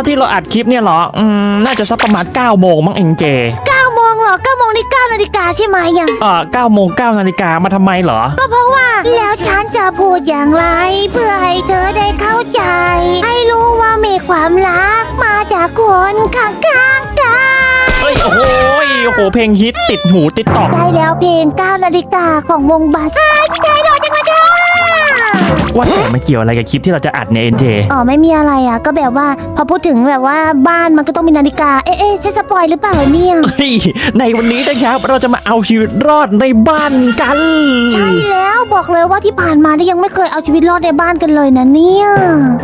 อนที่เราอัดคลิปเนี่ยเหรอ อืม น่าจะสักประมาณ9โมงมั้งเองเจ9โมงเหรอ9โมงนี่9นาฬิกาใช่ไหมยัง เออ9โมง9นาฬิกามาทำไมเหรอ ก็เพราะว่า แล้วฉันจะพูดอย่างไร เพื่อให้เธอได้เข้าใจ ให้รู้ว่ามีความรักมาจากคนข้างๆกันเฮ้ย โอ้โหยโอ้โหเพลงฮิตติดหูติดตอก ได้แล้วเพลง9นาฬิกาของวงบัสอ้ายใจ ว่าแต่มันเกี่ยวอะไรกับคลิปที่เราจะอัดเนี่ยเอ็นเจอ๋อไม่มีอะไรอะ ก็แบบว่าพอพูดถึงแบบว่าบ้านมันก็ต้องมีนาฬิกา เอ๊ะเอ๊ะจะสปอยหรือเปล่าเนี่ยเฮ้ยในวันนี้นะครับเราจะมาเอาชีวิตรอดในบ้านกัน ใช่แล้วบอกเลยว่าที่ผ่านมานี่ยังไม่เคยเอาชีวิตรอดในบ้านกันเลยนะเนี่ย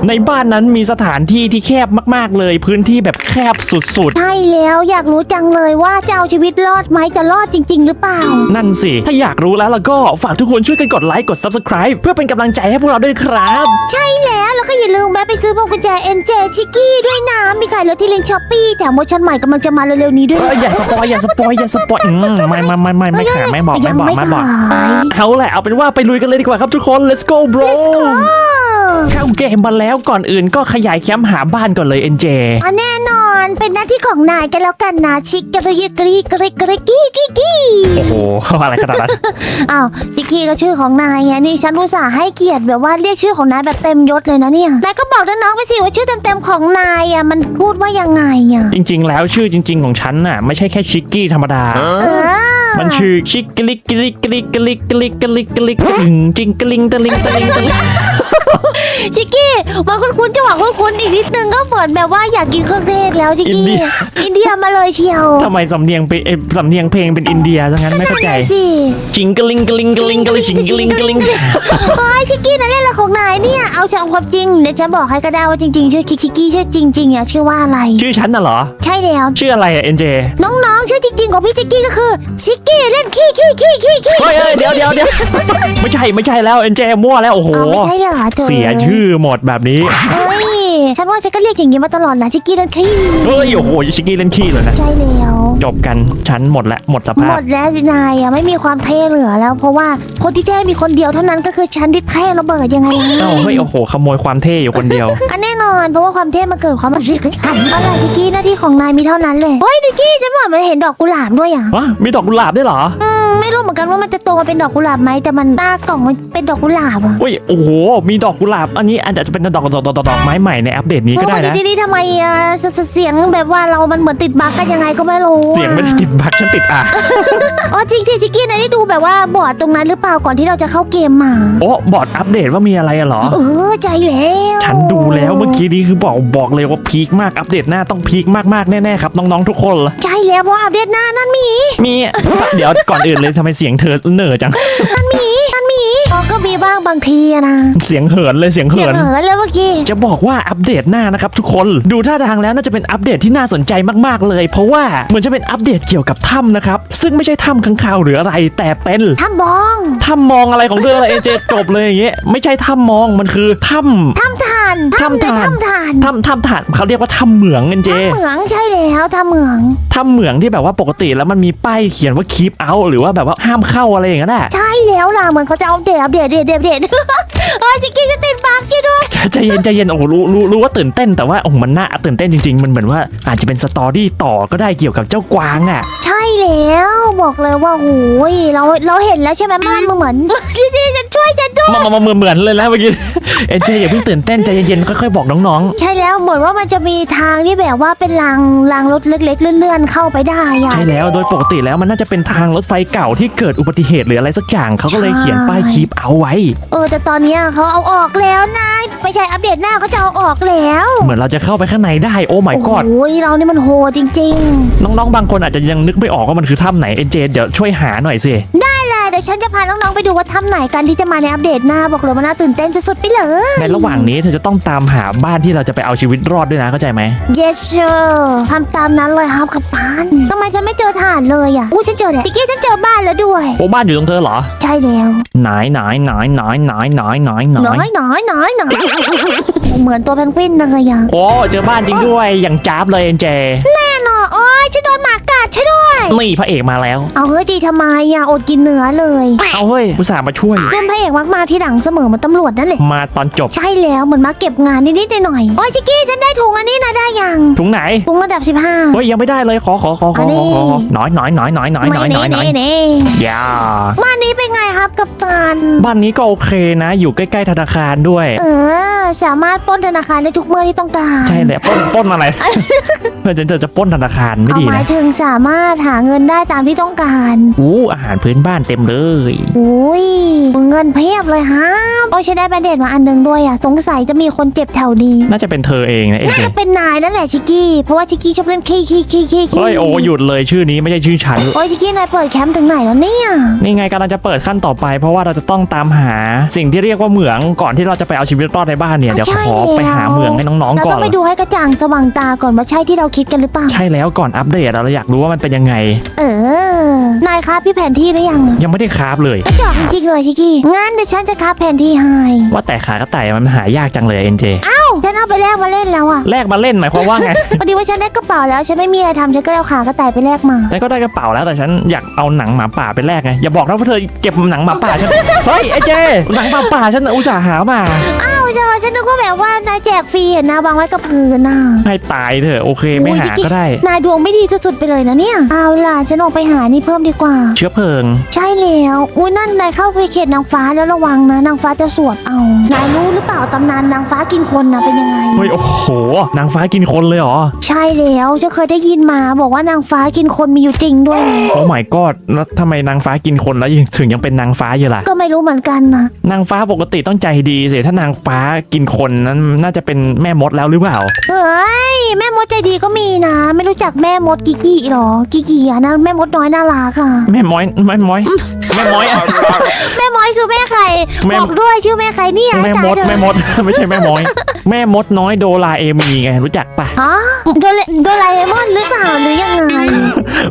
ในบ้านนั้นมีสถานที่ที่แคบมากๆเลย พื้นที่แบบแคบสุดใช่แล้วอยากรู้จังเลยว่าจะเอาชีวิตรอดไหมจะรอดจริง ๆ หรือเปล่าๆนั่นสิ ถ้าอยากรู้แล้วแล้วก็ฝากทุกคนช่วยกันกดไลค์กด Subscribe เพื่อเป็นกำลังใจให้พวกเราด้วยครับ ใช่แล้วแล้วก็อย่าลืมแวะไปซื้อพวงกุญแจ NJ ชิกกี้ด้วยนะ มีขายแล้วที่ลิงช้อปปี้แถมโมชั่นใหม่กำลังจะมาเร็วๆนี้ด้วยเอออย่าสปอยอย่าสปอยอย่าสปอยอืมไม่ไม่ไม่ไม่ไม่ขายไม่บอกยัไม่งบอกไม่ไม่บอกขายเอาแหละเอาเป็นว่าไปลุยกันเลยดีกว่าครับทุกคน let's go bro Let's go เข้าเกมมาแล้วก่อนอื่นก็ขยายแคมป์หาบ้านก่อนเลย NJ อะแน่ นอนเป็นหน้าที่ของนายกันแล้วกันนะชิกกระยิกรีกรีกรีกี้กี้กี้โอ้โหอะไรขนาดนั้นอ้าวชิกกี้ก็ชื่อของนายไงนี่ฉันอุตส่าห์ให้เกียรติแบบว่าเรียกชื่อของนายแบบเต็มยศเลยนะเนี่ยนายก็บอกน้องๆไปสิว่าชื่อเต็มๆของนายอะมันพูดว่ายังไงอะจริง ๆ แล้วชื่อจริง ๆ ของฉันน่ะไม่ใช่แค่ชิกกี้ธรรมดาเออ มันชื่อชิกกลิกกลิกกลิกกลิกกลิกกลิกกลิกกลิงจิงกลิงตะลิงตะลิงตะลิงชิกกี้มันคุ้นๆจังหวะคุ้นๆอีกนิดนึงก็เหมือนแบบว่าอยากกินเครื่องเทศแล้วชิกกี้อินเดียมาเลยเชียวทำไมสำเนียงเป็นเอ่อสำเนียงเพลงเป็นอินเดียซะงั้นไม่เข้าใจนั่นน่ะสิจิงกลิงกลิงกลิงกลิงจิงกลิงกลิงโอ้ยชิกกี้นั่นเล่นละของนายเนี่ยเอาจากความจริงเดี๋ยวจะบอกให้ก็ได้ว่าจริงๆชื่อชิกกี้ชื่อจริงๆอะชื่อว่าอะไร ชื่อฉันน่ะเหรอ ใช่แล้วชื่ออะไรอะ NJ น้องๆชื่อจริงๆของพี่ชิกกี้ก็คือชิกกี้เล่นขี้ขี้ขี้ขี้ขี้เฮ้ยเฮ้ยเดี๋ยวเดี๋ยวเดี๋ยวไม่ใช่ไม่ใช่แล้ว NJ มั่วแล้วโอ้โหอ๋อไม่ใช่เหรอเธอเสียชื่อหมดแบบนี้ เอ้ย ฉันว่าฉันก็เรียกอย่างนี้มาตลอดนะชิกกี้เล่นขี้เฮ้ยโอ้โหชิกกี้เล่นขี้เลยนะ ใช่แล้ว จบกันฉันหมดละหมดสหภามพ ดแล้วสินายอะไม่มีความเท่เหลือแล้ว เพราะว่าคนที่เท่มีคนเดียวเท่านั้นก็คือฉันที่เท่ระเบิดยังไงล่ะเอ้าเฮ้ยโอ้โหขโมยความเท่อยู่คนเดียว อันแน่นอน เพราะว่าความเท่มันเกิดความมันริกฉันอะไรชิกกี้หน้าที่ของนายมีเท่านั้นเลยเฮ้ยดิกกี้ฉันบอกมันเห็นดอกกุหลาบด้วยอะวะมีดอกกุหลาบด้วยเหรอ อืม ไม่รู้เหมือนกันว่ามันจะโตมาเป็นดอกกุหลาบไหมแต่มันหน้ากล่องมันเป็นดอกกุหลาบอะเฮ้ยโอ้โห มีดอกกุหลาบ อันนี้อาจจะเป็นดอกดอกดอกดอกไม้ใหม่ในอัปเดตนี้ก็ได้นะ ดีๆทำไมอะเสเสเสียงแบบว่าเรามันเหมือนติดบั๊กกันยังไงก็ไม่รู้เสียงไม่ได้ติดบักฉันติดอะ อ๋อจริงสิจิกกี้นายได้ดูแบบว่าบอร์ดตรงนั้นหรือเปล่าก่อนที่เราจะเข้าเกมมาโอ้บอร์ดอัปเดตว่ามีอะไรอะเหรอ เออใจแล้วฉันดูแล้วเมื่อกี้นี้คือบอกบอกเลยว่าพีคมากอัปเดตหน้าต้องพีคมากๆแน่ๆครับน้องๆทุกคนใจแล้วเพราะอัปเดตหน้านั่นมี มี เดี๋ยวก่อนอื่นเลยทำไมเสียงเธอเหน่อจังนั่นมีนั่นมีอ๋อก็มีบ้างบางทีอะนะเสียงเหินเลยเสียงอเหิย่างน เหินเลยเมื่อกี้ จะบอกว่าอัปเดตหน้านะครับทุกคนดูท่าทางแล้วน่าจะเป็นอัปเดตที่น่าสนใจมากๆเลย เพราะว่าเหมือนจะเป็นอัปเดตเกี่ยวกับถ้ำนะครับ ซึ่งไม่ใช่ถ้ำข้างคาวหรืออะไร แต่เป็นทำบองถ้ำมองอะไรของเธอเอเจจบเลยอย่างเงี้ยไม่ใช่ถ้ำมองมันคือถ้ำทำทา นทำในทานทำทานถ้ำถ้ำถ่านเขาเรียกว่าถ้ำเหมืองเงินเจเหมืองใช่แล้วทำเหมืองถ้ำเหมืองที่แบบว่าปกติแล้วมันมีป้ายเขียนว่า keep out หรือว่าแบบว่าห้ามเข้าอะไรอย่างนั้นอะใช่แล้วล่ะเหมือนเขาจะเอาเดตอัปเดตเดตเดตเดตเออจิกกี้จะติดบั๊กช่วยด้วยใจใจเย็นใจเย็นโอ้โหรู้รู้รู้ว่าตื่นเต้นแต่ว่าโอ้โหมันน่าตื่นเต้นจริงๆ มันเหมือนว่าอาจจะเป็นสตอรี่ต่อก็ได้เกี่ยวกับเจ้ากวางอะใช่แล้วบอกเลยว่าโอ้ยเราเราเห็นแล้วใช่ไหมมันเหมือนจิกกี้จะช่วย ฉันด้วย มามามาเหมือนเหมือนเลยแล้วเมื่อกี้ เอเจอย่าเพิ่งตื่นเต้นใจเย็นๆค่อยๆบอกน้องใช่แล้วเหมือนว่ามันจะมีทางที่แบบว่าเป็นรางรางรถเล็กๆเลื่อนๆเข้าไปได้ๆอะ ใช่แล้วโดยปกติแล้วมันน่าจะเป็นทางรถไฟเก่าที่เกิดอุบัติเหตุหรืออะไรสักอย่างเขาก็เลยเขียนป้าย keep out ไว้ เออแต่ตอนเนี้ยเขาเอาออกแล้วนะไม่ใช่อัปเดตหน้าเขาจะเอาออกแล้วเหมือนเราจะเข้าไปข้างในได้โอ้ my โอ้ god โหเรานี่มันโหดจริงน้องๆ บางคนอาจจะยังนึกไม่ออกว่ามันคือถ้ำไหนเอ็นเจเดี๋ยวช่วยหาหน่อยสิ ๆ ได้ เลยเดี๋ยวฉันจะพาน้องๆไปดูว่าทำไหนกันที่จะมาในอัปเดตหน้าบอกเลยว่าน่าตื่นเต้นสุดๆไปเลย ในระหว่างนี้เธอจะต้องตามหาบ้านที่เราจะไปเอาชีวิตรอดด้วยนะเข้าใจไหม yes sir ทำตามนั้นเลยครับกัปตันทำไมฉันไม่เจอฐานเลยอะอู้ฉันเจอเนี่ยพี่กี้ฉันเจอบ้านแล้วด้วย โอ้บ้านอยู่ตรงเธอเหรอ ใช่แล้วไหนไหนไหนไหนไหนไหนไหนไหนน้อยน้อยน้อยน้อยเหมือนตัวเพนกวินเลยอะโอ้เจอบ้านจริงด้วยอย่างจ้าบเลยเอ็นเจแน่นอนโอ้ยฉันโดนหมากัด ช่วยด้วย นี่พระเอกมาแล้ว เอาเฮ้ยตีทำไมอะอดกินเนื้อเลยเอาเฮ้ยอุตส่าห์มาช่วยรุ่นพระเอกมักมาที่หลังเสมอเหมันตำรวจนั่นแหละ มาตอนจบ ใช่แล้วเหมือนมาเก็บงานนิดๆหน่อยๆโอ้ยชิกกี้ฉันได้ถุงอันนี้นะได้ยังถุงไหน ถุงระดับ 15 เฮ้ยยังไม่ได้เลยขอขอขอขออันนี้ขอขอน้อยน้อยน้อยน้อยน้อยน้อยน้อยน้อยเน่อย่าบ้านนี้เป็น ไงครับกัปตัน บ้านนี้ก็โอเคนะ อยู่ใกล้ๆธนาคารด้วย เออ สามารถปล้นธนาคารได้ทุกเมื่อที่ต้องการใช่แหละปล้นปล้นอะไร เพื่อจะจะจะปล้นธนาคารไม่เอาดีหมายนะถึงสามารถหาเงินได้ตามที่ต้องการอู้อาหารพื้นบ้านเต็มเลย อุ้ยเงินเพียบเลยฮะโอ้ยฉันได้แบนเดตมาอันหนึงด้วยอะสงสัยจะมีคนเจ็บแถวนี้ น่าจะเป็นเธอเองนะเอ็นน่าเจจะเป็นนายนั่นแหละชิกกี้เพราะว่าชิกกี้ชอบเล่นขี้ขี้ขี้ขี้ขี้เฮ้ยโอ้หยุดเลยชื่อนี้ไม่ใช่ชื่อฉัน โอ้ยชิกกี้นายเปิดแคมป์ถึงไหนแล้วเนี่ย นี่ไงกำลังจะเปิดขั้นต่อไป เพราะว่าเราจะต้องตามหาสิ่งที่เรียกว่าเหมืองก่อนที่เราจะไปเอาชีวิตรอดในบ้านเนี่ยเดี๋ยวขอไปหาเหมืองให้น้องเราๆก่ต้ออนงไปดูให้กระจ่างสว่างตาก่อนว่าใช่ที่เราคิดกันหรือเปล่าใช่แล้วก่อนอัปเดตเราอยากรู้ว่ามันเป็นยังไง เออนายครับพี่แผนที่หรือยัง ยังไม่ได้คราฟเลยกระจอกจริงๆเลยชิกกี้งั้นเดี๋ยวฉันจะครับแผนที่ให้ว่าแต่ขากระต่ายมันหายากจังเลยเอ็นเจเอ้าฉันเอาไปแลกมาเล่นแล้วอะแลกมาเล่นหมายความว่าไงพอดีว่าฉันได้กระเป๋าแล้วฉันไม่มีอะไรทำฉันก็เลยเอาขากระต่ายไปแลกมาฉันก็ได้กระเป๋าแล้วแต่ฉันอยากเอาหนังหมาป่าไปแลกไงอย่าบอกนะว่าเธอเก็บหนังหมาป่าฉัน เฮ้ยไอ้เจหนังหมาป่าฉันอุตส่าห์หามาอ้าว เจอฉันนึกว่าแบบว่านายแจกฟรีเห็นนะวางไว้กับพื้นน่ะให้ตายเถอะโอเคไม่หาก็ได้ นายดวงไม่ดีสุดๆไปเลยนะเนี่ยเอาล่ะฉันออกไปหานี่เพิ่มดีกว่า เชื้อเพลิง ใช่แล้วอุ้ยนั่นนายเข้าไปเขตนางฟ้าแล้วระวังนะนางฟ้าจะสวบเอานายรู้หรือเปล่าตำนานนางฟ้ากินคนนะเป็นยังไง เฮ้ยโอ้โห นางฟ้ากินคนเลยเหรอใช่แล้วฉันเคยได้ยินมาบอกว่านางฟ้ากินคนมีอยู่จริงด้วยนะโอ้ my god แล้วทำไมนางฟ้ากินคนแล้วยังถึงยังเป็นนางฟ้าอยู่ล่ะก็ไม่รู้เหมือนกันนะนางฟ้าปกติต้องใจดีสิถ้านางฟ้ากินคนนั้นน่าจะเป็นแม่มดแล้วหรือเปล่า แม่มดใจดีก็มีนะ ไม่รู้จักแม่มดกิกกี้หรอ กิกกี้อะนะแม่มดน้อยน่ารักค่ะแม่ม้อยแม่ม้อยแม่ม้อยอะ แม่มอยคือแม่ไข่แม่ บอกด้วยชื่อแม่ไข่เนี่ยแม่มดตายเถอะแม่มด ไม่ใช่แม่ม้อย แม่มดน้อยโดราเอมีไงรู้จักปะฮะโดเรโดราเอมอนหรือเปล่าหรือยังไง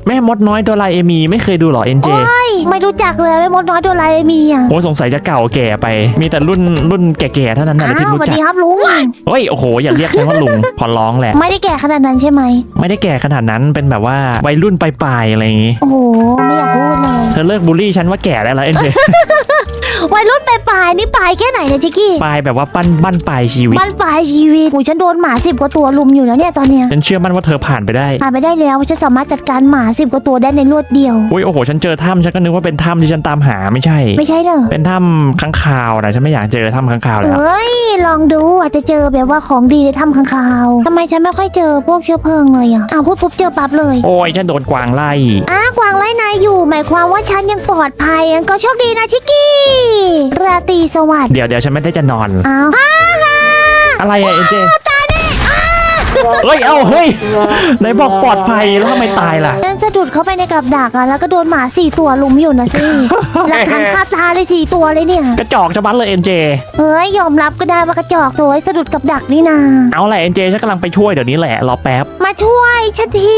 แม่มดน้อยโดราเอมีไม่เคยดูเหรอเอ็นเจโอ้ยไม่รู้จักเลยแม่มดน้อยโดราเอมีอะโอ้สงสัยจะเก่าแก่ไป มีแต่รุ่นรุ่นแก่ๆเท่านั้นนะอ้าที่วรู้สวัสจักดีครับลุง เฮ้ยโอ้โหอย่าเรียกฉันว่าลุงขอร้องแหละ ไม่ได้แก่ขนาดนั้นใช่ไหม ไม่ได้แก่ขนาดนั้นเป็นแบบว่าวัยรุ่นปลายๆอะไรอย่างงี้ โอ้โห ไม่อยากพูดเลย เธอเลิกบูลลี่ฉันว่าแก่ได้แล้วเอ็นเจ วัยรุ่นปลายๆนี่ปลายแค่ไหนเนี่ยจิกกี้ปลายแบบว่าปั้นบ้านปลายชีวิตบ้านปลายชีวิตโอ้ยฉันโดนหมาสิบกว่าตัวลุมอยู่นะเนี่ยตอนเนี้ยฉันเชื่อมั่นว่าเธอผ่านไปได้ผ่านไปได้แล้วฉันสามารถจัดการหมาสิบกว่าตัวได้ในรวดเดียว อุ้ยโอ้โห ฉันเจอถ้ำฉันก็นึกว่าเป็นถ้ำที่ฉันตามหาไม่ใช่ ไม่ใช่เหรอเป็นถ้ำค้างคาวนะฉันไม่อยากเจอถ้ำค้างคาวแล้วเอ้ยลองดูอาจจะเจอแบบว่าของดีในถ้ำข้างคาวทำไมฉันไม่ค่อยเจอพวกเชื้อเพลิงเลยอะอ้าวพูดปุ๊บเจอปั๊บเลยโอ้ยฉันโดนกวางไล่อ้ากวางไล่นายอยู่ หมายความว่าฉันยังปลอดภัยงั้นก็โชคดีนะชิกกี้รา ตรีสวัสดิ์เดี๋ยวเดี๋ยวฉันไม่ได้จะนอน อ้าวอะไรอะเอ็นเจเฮ้ย เอ้า เฮ้ย ไหนบอกปลอดภัยแล้วทำไมตายล่ะ ฉันสะดุดเข้าไปในกับดักอะแล้วก็โดนหมาสี่ตัวลุมอยู่นะสิหลักฐานคาตาเลยสี่ตัวเลยเนี่ย กระจอกจะบัดเลยเอ็นเจ เฮ้ย ยอมรับก็ได้ว่ากระจอกตัวไอ้สะดุดกับดักนี่นา เอาแหละเอ็นเจฉันกำลังไปช่วยเดี๋ยวนี้แหละ รอแป๊บ มาช่วยฉันที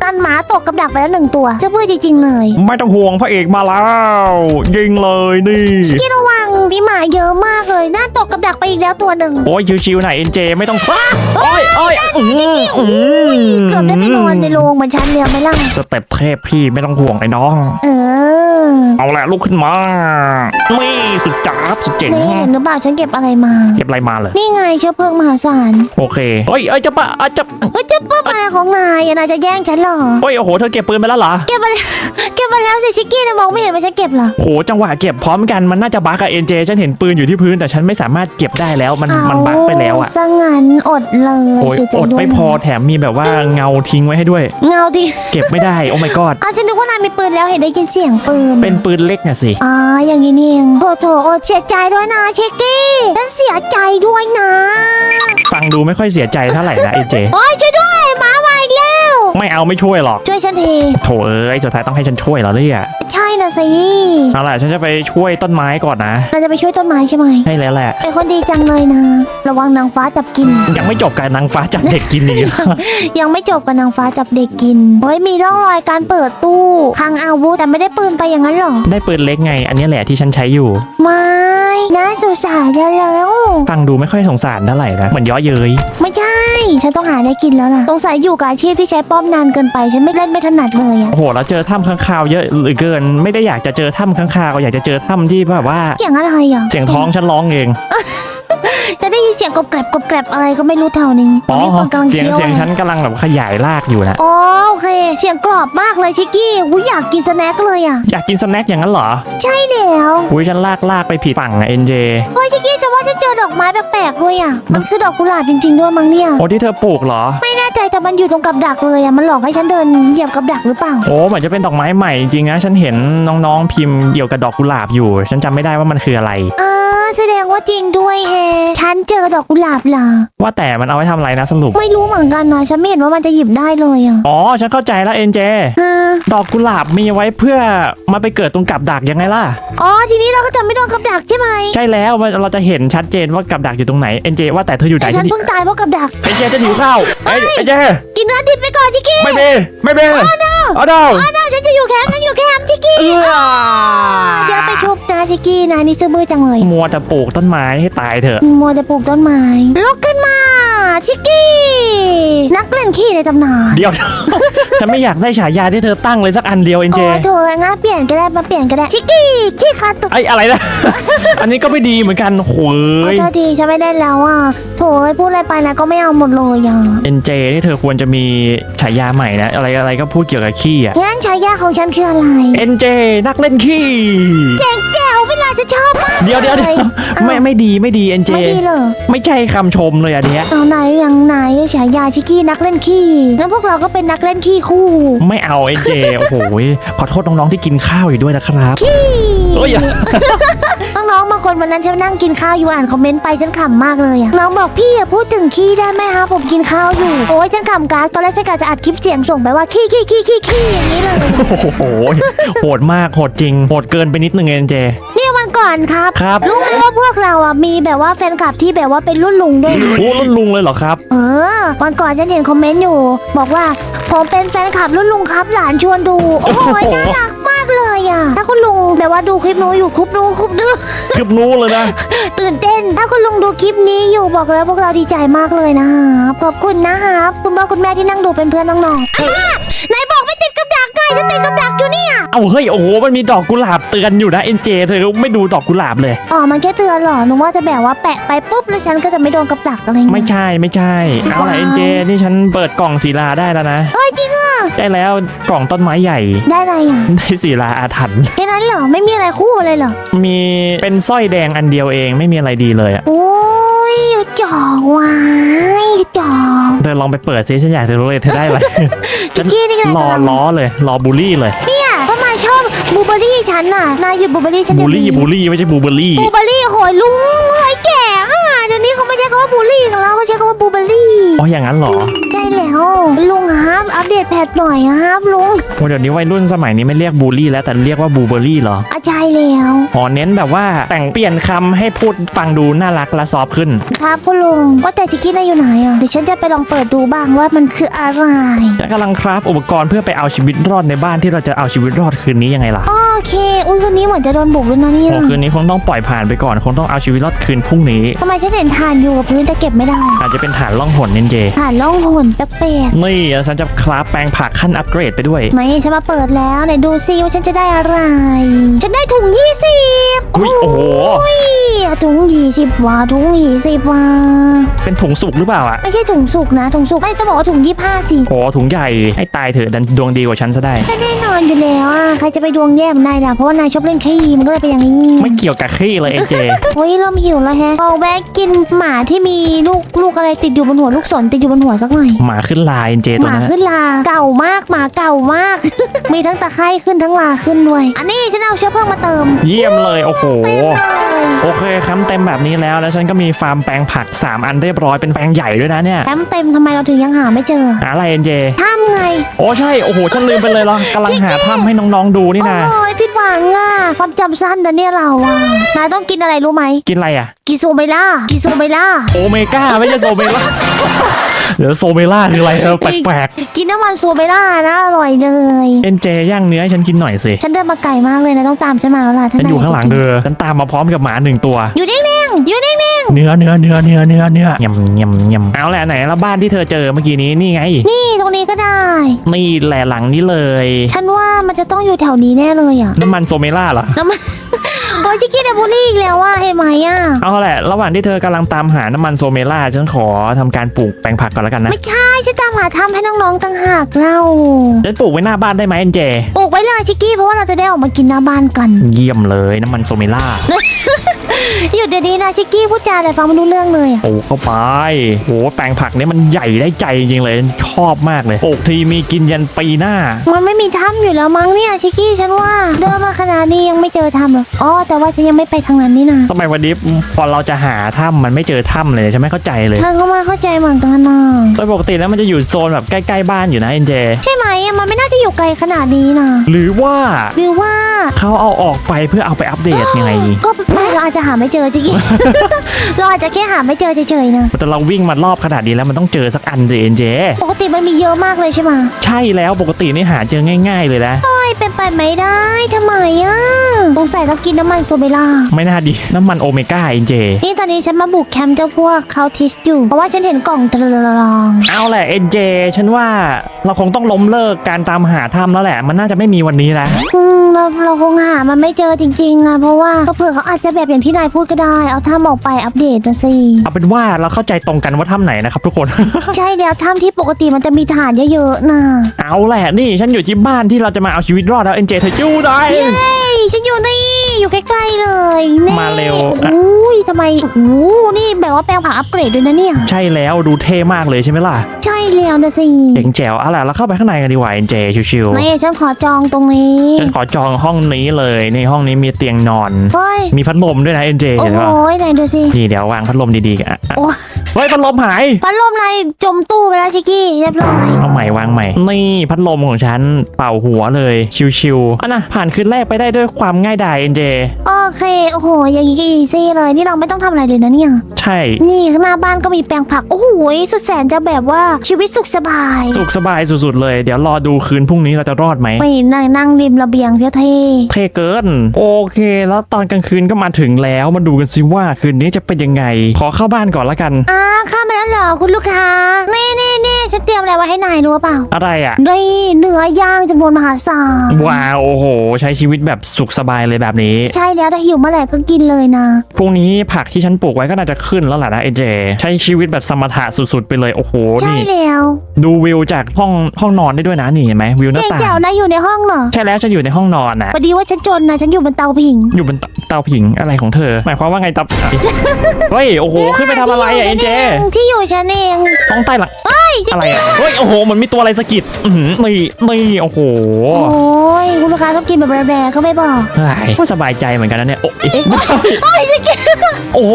เออเฮ้อเฮ้อเฮ้อตันหมาตกกับดักไปแล้วหนึ่งตัว จะเบื่อจริงๆเลยไม่ต้องห่วงพระเอกมาแล้ว ยิงเลยนี่พี่ระวังมีหมาเยอะมากเลยน่าตกกับดักไปอีกแล้วตัวหนึ่งโอ้ยชิวๆหน่อยเอ็นเจไม่ต้องฟ้าโอ้ยโอ้ยอืมอืมเกือบได้ไปนอนในโรงเหมือนฉันเลยไหมล่ะสเต็ปเทพพี่ไม่ต้องห่วงไอ้น้อง เออเอาแหละลุกขึ้นมานี่สุดจับสุดเจ๋งนี่เห็นหรือเปล่าฉันเก็บอะไรมา เก็บอะไรมาเลยนี่ไงเชื้อเพลิงมหาศาลโอเคเฮ้ยเอ้ยจะปะอะจะเฮ้ยจะเพิ่มอะไรของนายอะนายจะแย่งฉันเหรอเฮ้ยโอ้โหเธอเก็บปืนไปแล้วเหรอเก็บมาแล้วเก็บมาแล้วสิชิกกี้นะมองไม่เห็นว่าฉันเก็บเหรอโหจังหวะเก็บพร้อมกันมันน่าจะบั๊กอะเอ็นเจฉันเห็นปืนอยู่ที่พื้นแต่ฉันไม่สามารถเก็บได้แล้วมันมันบั๊กไปแล้วอะซะงั้นอดเลยโอ้ยเสียใจอดด้วยไม่พอแถมมีแบบว่าเงาทิ้งไว้ให้ด้วย เงาที่เก็บไม่ได้โอ้ my god อ้าวฉันนึกว่านายมีปืนแล้วเห็นได้ยินเสียงปืนเป็นปืนเล็กน่ะสิอ่าอย่างนี้นี่เองโถโถโอดเสียใจด้วยนะชิกกี้ฉันเสียใจด้วยนะ ฟังดูไม่ค่อยเสียใจเท่าไหร่นะเอ็นเจ โอ้ยช่วยด้วยหมามาอีกแล้ว ไม่ เอาไม่ช่วยหรอก ช่วยฉันทีโถเอ้ยสุดท้ายต้องให้ฉันช่วยเหรอเนี่ยใช่นะสิเอาล่ะฉันจะไปช่วยต้นไม้ก่อนนะเราจะไปช่วยต้นไม้ใช่ไหมให้แล้วแหละ เป็นคนดีจังเลยนะ ระวังนางฟ้าจับกิน ยังไม่จบการนางฟ้าจับเด็กกินอีกเหรอ ยังไม่จบกับนางฟ้าจับเด็กกินเฮ้ยมีร่องรอยการเปิดตู้คลังอาวุธแต่ไม่ได้ปืนไปอย่างนั้นหรอ ได้ปืนเล็กไง อันนี้แหละที่ฉันใช้อยู่ ไม่น่าสงสารแล้ว ฟังดูไม่ค่อยสงสารเท่าไหร่นะ เหมือนย้อเย้ยไม่ใช่ ฉันต้องหาได้กินแล้วล่ะสงสัยอยู่กับอาชีพที่ใช้ป้อมนานเกินไปฉันไม่เล่นไม่ถนัดเลยอะโอ้โหเราเจอถ้ำข้างคาวเยอะเหลือเกิน ไม่ได้อยากจะเจอถ้ำข้างคาวอยากจะเจอถ้ำที่แบบว่าเสียงอะไรอะเสียงท้องฉันร้องเอง จะได้ยินเสียงกรอบแกรบกรอบแกรบอะไรก็ไม่รู้แถวนี้อ๋อมีคนกำลังเสียงเคี้ยวเสียงอะไรฉันกำลังแบบขยายรากอยู่นะ อ๋อโอเค เสียงกรอบมากเลยชิกกี้อุ้ยอยากกินสแน็คเลยอะ อยากกินสแน็คอย่างนั้นเหรอ ใช่แล้วอุ้ยฉันลากลากไปผิดฝั่งอะเอ็นเจโอ้ยชิกกี้ฉันว่าฉันเจอดอกไม้แปลกๆด้วยอะ มันคือดอกกุหลาบจริงๆด้วยมั้งเนี่ย โอ้ที่เธอปลูกเหรอ ไม่แน่ใจแต่มันอยู่ตรงกับดักเลยอะ มันหลอกให้ฉันเดินเหยียบกับดักหรือเปล่า โอ้เหมือนจะเป็นดอกไม้ใหม่จริงๆนะ ฉันเห็นน้องๆพิมพ์เกี่ยวกับดอกกุหลาบอยู่ ฉันจำไม่ได้ว่ามันคืออะไรอ่า แสดงว่าจริงด้วยแฮฉันเจอดอกกุหลาบเหรอว่าแต่มันเอาไว้ทำอะไรนะสรุป ไม่รู้เหมือนกันนะฉันไม่เห็นว่ามันจะหยิบได้เลยอะอ๋อ ฉันเข้าใจแล้วเอ็นเจอ่าดอกกุหลาบมีไว้เพื่อมาไปเกิดตรงกับดักยังไงล่ะ อ๋อทีนี้เราก็จะไม่โดนกับดักใช่ไหมใช่แล้วมันเราจะเห็นชัดเจนว่ากับดักอยู่ตรงไหนเอ็นเจว่าแต่เธออยู่ไหนแต่ฉันฉันเพิ่งตายเพราะกับดักเอ็นเจจะหิวข้าวเอ้ยเอ็นเจกินเนื้อดิบไปก่อนชิกกี้ไม่เบไม่เบอ๋อเดาอ๋อน่าฉันจะอยู่แคมป์ฉันอยู่แคมป์ชิกกี้เอื้อเดี๋ยวไปชุบนะชิกกี้นะนี่ซื่อบื้อจังเลยมัวแต่ปลูกต้นไม้ให้ตายเถอะ มัวแต่ปลูกต้นไม้ลุกขึ้นมา ชิกกี้ นักเล่นขี้ในตำนานเดี๋ยว ฉันไม่อยากได้ฉายาที่เธอตั้งเลยสักอันเดียวเอ็นเจ โอ้โถงั้นเปลี่ยนก็ได้มาเปลี่ยนก็ได้ ชิกกี้ขี้คาตุกไอ้อะไรนะ อันนี้ก็ไม่ดีเหมือนกันโหขอยโทษทีฉันไม่ได้แล้วอะโถเอ้ยพูดอะไรไปนะก็ไม่เอาหมดเลยอะเอ็นเจนี่เธอควรจะมีฉายาใหม่นะ อะไรอะไรก็พูดเกี่ยวกับขี้อะงั้นฉายาของฉันคืออะไร เอ็นเจนักเล่นขี้ เจ๋งแจ๋ว เวลาฉันชอบมากเดี๋ยวเดี๋ยวเดี๋ยวไม่ไม่ดีไม่ดีเอ็นเจไม่ดีเหรอไม่ใช่คำชมเลยอันเนี้ยเอาไหนยังไหนฉายาชิกกี้นักเล่นขี้งั้นพวกเราก็เป็นนักเล่นขี้คู่ ไม่เอาเอ็นเจโอ้โหขอโทษน้องๆที่กินข้าวอยู่ด้วยนะครับขี้ เอ้ยอย่าน้องๆบางคนวันนั้นฉันนั่งกินข้าวอยู่อ่านคอมเมนต์ไปฉันขำมากเลยอะน้องบอกพี่อย่าพูดถึงขี้ได้ไหมคะผมกินข้าวอยู่ โอ้ยฉันขำกากตอนแรกฉันกะจะอัดคลิปเสียงส่งไปว่าขี้ขี้ขี้ขี้ขี้อย่างนี้เลย โอ้โหโหดมากโหดจริงโหดเกินไปนิดนึงเอ็นเจ เนี่ยวัน ก่อนครับครับ รู้ไหมว่าพวกเราอะมีแบบว่าแฟนคลับที่แบบว่าเป็นรุ่นลุงด้วยนะโอ้รุ่นลุงเลยเหรอครับ เออวันก่อนฉันเห็นคอมเมนต์อยู่ บอกว่าผมเป็นแฟนคลับรุ่นลุงครับ หลานชวนดู โอ้โหโอ้โหน่ารักมากเลยอะ ถ้าคุณลุงแบบว่าดูคลิปหนูอยู่คุบดูคุบดูคืบนู้เลยนะตื่นเต้น ถ้าคุณลุงดูคลิปนี้อยู่บอกแล้วพวกเราดีใจมากเลยนะครับขอบคุณนะครับคุณพ่อคุณแม่ที่นั่งดูเป็นเพื่อนน้องๆ ฉันติดกับดักอยู่เนี่ยเอาเฮ้ยโอ้โหมันมีดอกกุหลาบเตือนอยู่นะเอ็นเจเธอไม่ดูดอกกุหลาบเลย อ๋อมันแค่เตือนเหรอหนูว่าจะแบบว่าแปะไปปุ๊บแล้วฉันก็จะไม่โดนกับดักอะไรเงี้ย ไม่ใช่ไม่ใช่เอาละว้าว เอ็นเจนี่ฉันเปิดกล่องศิลาได้แล้วนะ เอ้ยจริงอะได้แล้วกล่องต้นไม้ใหญ่ ได้อะไรอะได้ศิลาอาถรรพ์แค่นั้นเหรอไม่มีอะไรคู่มาเลยเหรอมีเป็นสร้อยแดงอันเดียวเองไม่มีอะไรดีเลยอะโอ้ยจอกวายจ อกเธอลองไปเปิดซิฉันอยากจะรู้เลยเธอได้อะไรฉันกี้นี่ไงรอกำลังล้อเลยรอบูลลี่เลยเนี่ยเพราะมายชอบบูเบอรี่ฉันน่ะนายหยุดบูเบอรี่ฉันบูเดี๋ลยวลี่นี้บูลลี่ไม่ใช่บูเบอรี่ บูเบอรี่โหยลุงโหยแก่อะเดี๋ยวนี้เขาไม่ใช้คำว่าบูลลี่กันแล้วเขาใช้คำว่าบู เบอรี่อ๋ออย่างนั้นเหรอใช่แล้วลุงครับอัปเดตแพทหน่อยครับลุงโอ้เดี๋ยวนี้วัยรุ่นสมัยนี้ไม่เรียกบูลลี่แล้วแต่เรียกว่าบูเบอรี่เหรออะใช่แล้วอ๋อเน้นแบบว่าแต่งเปลี่ยนคำให้พูดฟังดูน่ารักและซอฟต์ขึ้น ครับคุณลุงว่าแต่จิกกี้นายอยู่ไหนอะเดี๋ยวฉันจะไปลองเปิดดูบ้างว่ามันคืออะไรฉันกำลังคราฟอุปกรณ์เพื่อไปเอาชีวิตรอดในบ้านที่เราจะเอาชีวิตรอดคืนนี้ยังไงล่ะโอเค อุ้ยคืนนี้เหมือนจะโดนบุกด้วยนะเนี่ยโอ้คืนนี้คงต้องปล่อยผ่านไปก่อน คงต้องเอาชีวิตรอดคืนพรุ่งนี้ ทำไมฉันเห็นทานอยู่กับพื้นแต่เก็บไม่ได้อาจจะเป็นฐานล่องหนเน้นเจผ่านล่องหนแปลกนี่แล้วฉันจะคราฟแปลงผักขั้นอัปเกรดไปด้วย ๆไหนฉันมาเปิดแล้วไหนดูซิว่าฉันจะได้อะไร ฉันได้ถุงยี่สิบอุ๊ยโอ้โห ถุงยี่สิบว่ะถุงยี่สิบว่ะเป็นถุงสุกหรือเปล่าอะไม่ใช่ถุงสุกนะถุงสุกไม่ต้องบอกว่าถุงยี่ห้าสิโอ้ถุงใหญ่ให้ตายเถอะดันดวงดีกว่าฉันซะได้ก็แน่น อนอยู่แล้วอะใครจะไปดวงแย่มนายล่ะเพราะว่านายชอบเล่นขี้มันก็เลยเป็นอย่างนี้ไม่เกี่ยวกับขี้เลยเอ็นเจ โอ้ยเริ่มหิวแล้วแฮะเอาแวะกินหมาที่มีลูกลูกอะไรติดอยู่บนหัวลูกศรติดอยู่บนหัวสักหน่อย หมาขึ้นลายเอ็นเจหตัวมานั้นขึ้นลาเก่ามากหมาเก่ามาก มีทั้งตะไคร่ขึ้นทั้งลาขึ้นด้วย อันนี้ฉันเอาเชื้อเพลิงมาเติมเยี่ยมเลยโอ้โห เต็มเลยโอเคคำเต็มแบบนี้แล้วแล้วฉันก็มีฟาร์มแปลงผัก 3 อันเรียบร้อยเป็นแปลงใหญ่ด้วยนะเนี่ยแต้มเต็มทำไมเราถึงยังหาไม่เจอหาอะไรเอ็นเจทำไง โอ้ใช่โอ้โหฉันลืมไปเลยเหรอกำลังหาถ้ำให้น้องๆดูนี่นะโอ้ยผิดหวังอะความจำสั้นนะเนี่ยเราอะนายต้องกินอะไรรู้ไหมกินอะไรอะกิโซเมล่ากิโซเมล่าโอเมก้าไม่ใช่โซเมล่า เดี๋ยวโซเมล่าคืออะไรเออแปลกกินน้ำมันโซเมล่านะอร่อยเลย ๆเอ็นเจย่างเนื้อให้ฉันกินหน่อยสิ ฉันเดินมาไกลมากเลยนะต้องตามฉันมาแล้วล่ะถ้ฉันอยู่ข้างหลังนายจะเธกินอฉันตามมาพร้อมกับหมาหนึ่งตัว อยู่นิ่งๆอยู่นิ่งเนื้อเนื้อเนื้อเนื้อเนื้อเนื้อยำยำยำเอาแหละไหนแล้วบ้านที่เธอเจอเมื่อกี้นี้นี่ไง ๆนี่ตรงนี้ก็ได้ นี่แหละหลังนี้เลย ฉันว่ามันจะต้องอยู่แถวนี้แน่เลยอะน้ำมันโซเมล่าเหรอแล้วมัน โอ้ยชิคกี้เดบุลี่อีกแล้วว่าเห็นไหมอะ เอาแหละ ระหว่างที่เธอกำลังตามหาน้ำมันโซเมล่าฉันขอทำการปลูกแปลงผักก่อนแล้วกันนะ ไม่ใช่ฉันตาม หาทำให้น้องๆต่างหากเราฉันปลูกไว้หน้าบ้านได้ไหมเอ็นเจ ปลูกไว้เลยชิคกี้เพราะว่าเราจะได้ออกมากินหน้าบ้านกัน เยี่ยมเลยน้ำมันโซเมล่าหยุดเดี๋ยวนี้นะชิคกี้พูดจาอะไรฟังไม่รู้เรื่องเลยอะปลูกเข้าไปโหแปลงผักเนี่ยมันใหญ่ได้ใจจริงๆเลยชอบมากเลยปลูกทีมีกินยันปีหน้า มันไม่มีถ้ำอยู่แล้วมั้งเนี่ยชิคกี้ฉันว่าเดินมาขนาดนี้ยังไม่เจอถ้ำหรอกอ๋อแต่ว่าฉันยังไม่ไปทางนั้นนี่นะทำไมวันนี้พอเราจะหาถ้ำมันไม่เจอถ้ำเลยฉันไม่เข้าใจเลยฉันก็ไม่เข้าใจเหมือนกันนะโดยปกติแล้วมันจะอยู่โซนแบบใกล้ๆบ้านอยู่นะเอ็นเจ ใช่ไหมอะมันไม่น่าจะอยู่ไกลขนาดนี้นะ หรือว่าหรือว่า เขาเอาออกไปเพื่อเอาไปอัปเดตไง ก็ไม่เราอาจจะหาไม่เจอชิคกี้เราอาจจะแค่หาไม่เจอเฉยๆนะแต่เราวิ่งมารอบขนาดนี้แล้วมันต้องเจอสักอันสิเอ็นเจ ปกติมันมีเยอะมากเลยใช่ไหมใช่แล้วปกตินี่หาเจอง่าย ๆ เลยนะเฮ้ยเป็น ไปไม่ได้ทำไมอะสงสัยต้องกินน้ำมันโซเบล่า ไม่น่าดีน้ำมันโอเมก้าเอ็นเจ นี่ตอนนี้ฉันมาบุกแคมป์เจ้าพวกเขาทิสอยู่ เพราะว่าฉันเห็นกล่องตะลองเอาแหละเอ็นเจฉันว่าเราคงต้องล้มเลิกการตามหาถ้ำแล้วแหละ มันน่าจะไม่มีวันนี้แล้วอืมเราเราคงหามันไม่เจอจริงๆอะเพราะว่าเผื่อเขาอาจจะแบบอย่างที่นายพูดก็ได้ เอาถ้ำออกไปอัปเดตนะสิ เอาเป็นว่าเราเข้าใจตรงกันว่าถ้ำไหนนะครับทุกคน ใช่แล้วถ้ำที่ปกติมันจะมีฐานเยอะๆนะเอาแหละนี่ฉันอยู่ที่บ้านที่เราจะมาเอาชีวิตรอดแล้วเอ็นเจเธอจู้ได้ เย้ฉันอยู่นี่อยู่ใกล้ๆเลยนี่มาเร็วอะอุ้ยทำไมโอ้โหนี่แบบว่าแปลงผักอัปเกรดด้วยนะเนี่ย ใช่แล้วดูเท่มากเลยใช่ไหมล่ะใช่ แล้วนะสิเจ๋งแจ๋วเอาล่ะเราเข้าไปข้างในกันดีกว่าเอ็นเจชิวนี่ฉันขอจองตรงนี้ๆฉันขอจองห้องนี้เลยในห้องนี้มีเตียงนอน เฮ้ย มีพัดลมด้วยนะเอ็นเจโอ้เห็นโหป่ะไหนดูสินี่เดี๋ยววางพัดลมดีๆกันอะอะโอ้เฮ้ยพัดลมหาย พัดลมนายจมตู้ไปแล้วชิคกี้เรียบร้อยเอาใหม่วางใหม่ นี่พัดลมของฉันเป่าหัวเลยชิวๆอะนะผ่านคืนแรกไปได้ด้วยความง่ายดายเอ็นเจโอเคโอ้โหอย่างนี้ก็อีซี่เลยนี่เราไม่ต้องทำอะไรเลยนะเนี่ย ใช่ นี่ข้างหน้าบ้านก็มีแปลงผักโอ้โหสุดแสนจะแบบว่าชีวิตสุขสบายสุขสบายสุดๆเลย เดี๋ยวรอดูคืนพรุ่งนี้เราจะรอดไหมไปนั่งนั่งริมระเบียงเท่เท่เกิน โอเค แล้วตอนกลางคืนก็มาถึงแล้วมาดูกันสิว่าคืนนี้จะเป็นยังไง ขอเข้าบ้านก่อนละกัน ๆอ่าเข้ามาแล้วเหรอคุณลูกค้า นี่นี่นี่ฉันเตรียมอะไรไว้ให้นายรู้เปล่าอะไรอะ นี่เนื้อย่างจำนวนมหาศาลว้าวโอ้โห ใช้ชีวิตแบบสุขสบายเลยแบบนี้ ใช่แล้วถ้าหิวเมื่อไหร่ก็กินเลยนะ พรุ่งนี้ผักที่ฉันปลูกไว้ก็น่าจะขึ้นแล้วแหละนะเอเจ ใช้ชีวิตแบบสมถะสุดๆไปเลยโอ้โหใช่นี่ แล้วดูวิวจากห้องห้องนอนได้ด้วยนะนี่เห็นไหมวิวหน้าเจ๊ต่างเจ๋วนะอยู่ในห้องเหรอใช่แล้วฉันอยู่ในห้องนอนนะพอดีว่าฉันจนนะฉันอยู่บนเตาผิงอยู่บนเตเตาผิงอะไรของเธอ หมายความว่าไงตับ เฮ้ยโอ้โหขึ้นไปทำอะไรอะเอเจที่อยู่ฉันเองห้องใต้หลังอะไรอะเฮ้ยโอ้โหมันมีตัวอะไรสะกิดอื้อหือนี่นี่โอ้โหโอ้ยคุณลูกค้าต้องกินแบบแบรๆก็ไม่บอกเฮ้ยก็สบายใจเหมือนกันนะเนี่ยโอ้เอ๊ะเอ๊ะไม่ใช่โอ้ยจะกินโอ้โห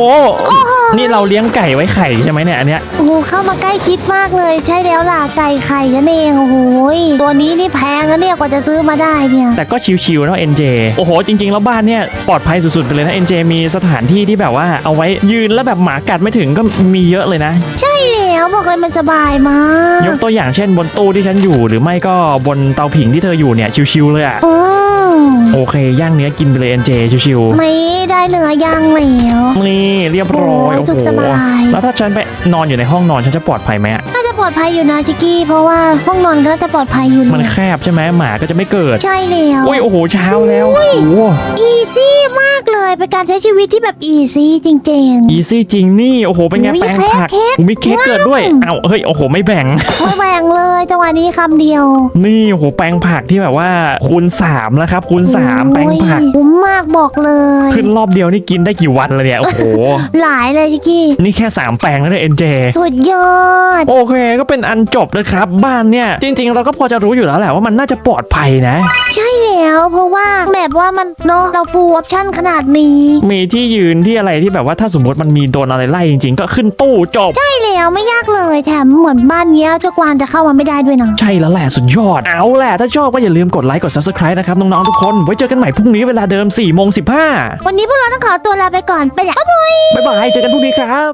นี่เราเลี้ยงไก่ไว้ไข่ใช่ไหมเนี่ยอันเนี้ยโอ้โหเข้ามาใกล้คิดมากเลยใช่แล้วล่ะไก่ไข่ฉันเองโอ้โหยตัวนี้นี่แพงนะเนี่ยกว่าจะซื้อมาได้เนี่ย แต่ก็ชิวๆเนาะ NJ โอ้โห จริงๆ แล้วบ้านเนี่ยปลอดภัยสุดๆไปเลยนะ NJ มีสถานที่ที่แบบว่าเอาไว้ยืนแล้วแบบหมากัดไม่ถึงก็มีเยอะเลยนะ ใช่แล้วบอกเลยมันสบายมากยกตัวอย่างเช่นบนตู้ที่ฉันอยู่ หรือไม่ก็บนเตาผิงที่เธออยู่เนี่ยชิวๆเลยอะอืมโอเคย่างเนื้อกินไปเลย NJ ชิวไม่ได้เนื้อย่างแล้วๆนี่เรียบร้อยโอ้ยสุขสบายแล้วถ้าฉันไปนอนอยู่ในห้องนอนฉันจะปลอดภัยไหมอะน่าจะป ลอดภัยอยู่นะจิกกี้ เพราะว่าห้องนอนก็น่าจะปลอดภัยอยู่มันเลยแคบใช่ไหมหมาก็จะไม่เกิดใช่แล้วอุ้ยโอ้โหเช้าแล้วโอ้โหอีซี่มากเลยเป็นการใช้ชีวิตที่แบบอีซี่จริง อีซี่จริงนี่โอ้โหเป็นไงอุ๊ยแปลงผักเค้กอุ๊ยมีเค้กเกิดด้วยเอ้าเฮ้ยโอ้โหไม่แบ่ง ๆไม่แบ่งเลยจังหวะนี้คำเดียวนี่โอ้โหแปลงผักที่แบบว่าคูณ3แล้วครับคูณ3แปลงผัก โอ้ยคุ้มมากบอกเลย ขึ้นรอบเดียวนี่กินได้กี่วันเลยเนี่ยโอ้โห หลายเลยจิกกี้ นี่แค่ 3 แปลงแล้วเนี่ยเอ็นเจ สุดยอด โอเคก็เป็นอันจบนะครับ บ้านเนี่ยจริง ๆ เราก็พอจะรู้อยู่แล้วแหละว่ามันน่าจะปลอดภัยนะ ใช่แล้วเพราะว่าแบบว่ามันเนาะเราฟูลออปชั่นขนาดนี้ มีที่ยืนที่อะไรที่แบบว่าถ้าสมมติมันมีโดนอะไรไล่จริง ๆ ก็ขึ้นตู้จบ ใช่แล้วไม่ยากเลยแถมเหมือนบ้านเนี้ยเจ้ากวางจะเข้ามาไม่ได้ด้วยนะใช่แล้วแหละสุดยอดเอาแหละถ้าชอบก็อย่าลืมกดไลค์กด subscribe นะครับน้องๆทุกคนไว้เจอกันใหม่พรุ่งนี้เวลาเดิม4โมง15วันนี้พวกเราต้องขอตัวลาไปก่อนไปแล้วบ๊ายบายเจอกันพรุ่งนี้ครับ